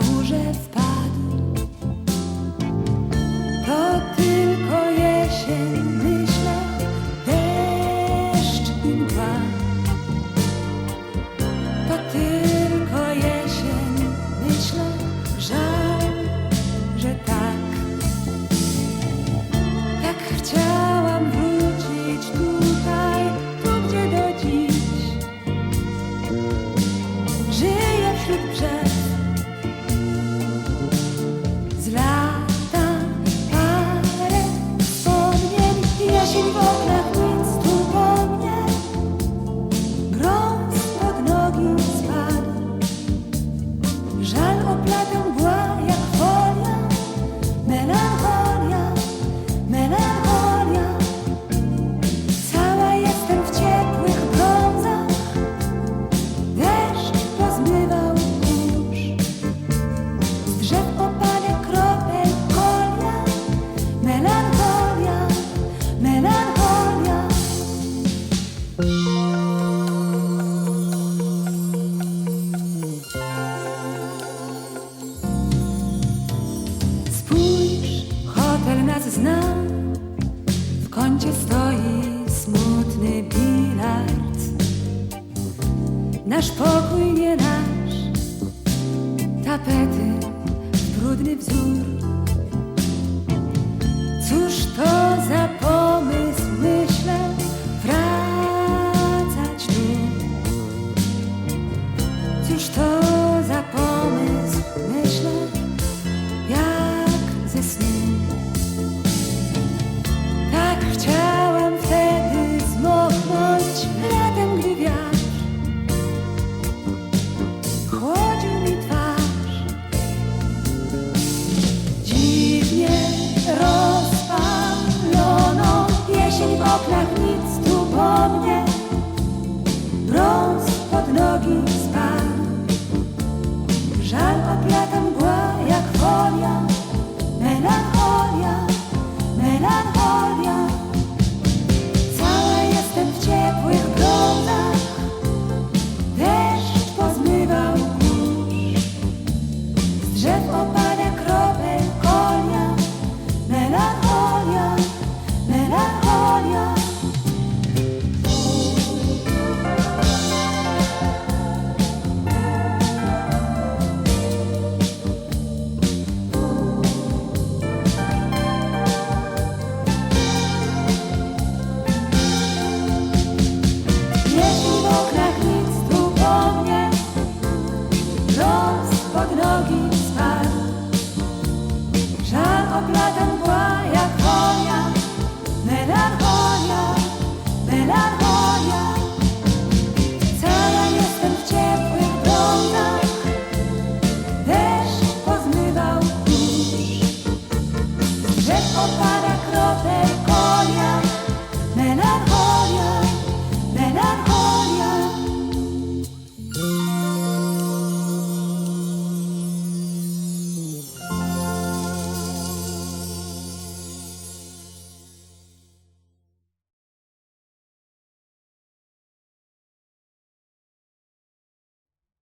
ja уже спать. nas zna W kącie stoi smutny bilard. Nasz pokój nie nasz. Tapety, brudny wzór. Cóż to oczach nic tu po mnie. Brąz pod nogi spadł. Żal oplata mgła jak folia. po mnie Los pod nogi spadł. Żal oplata mgła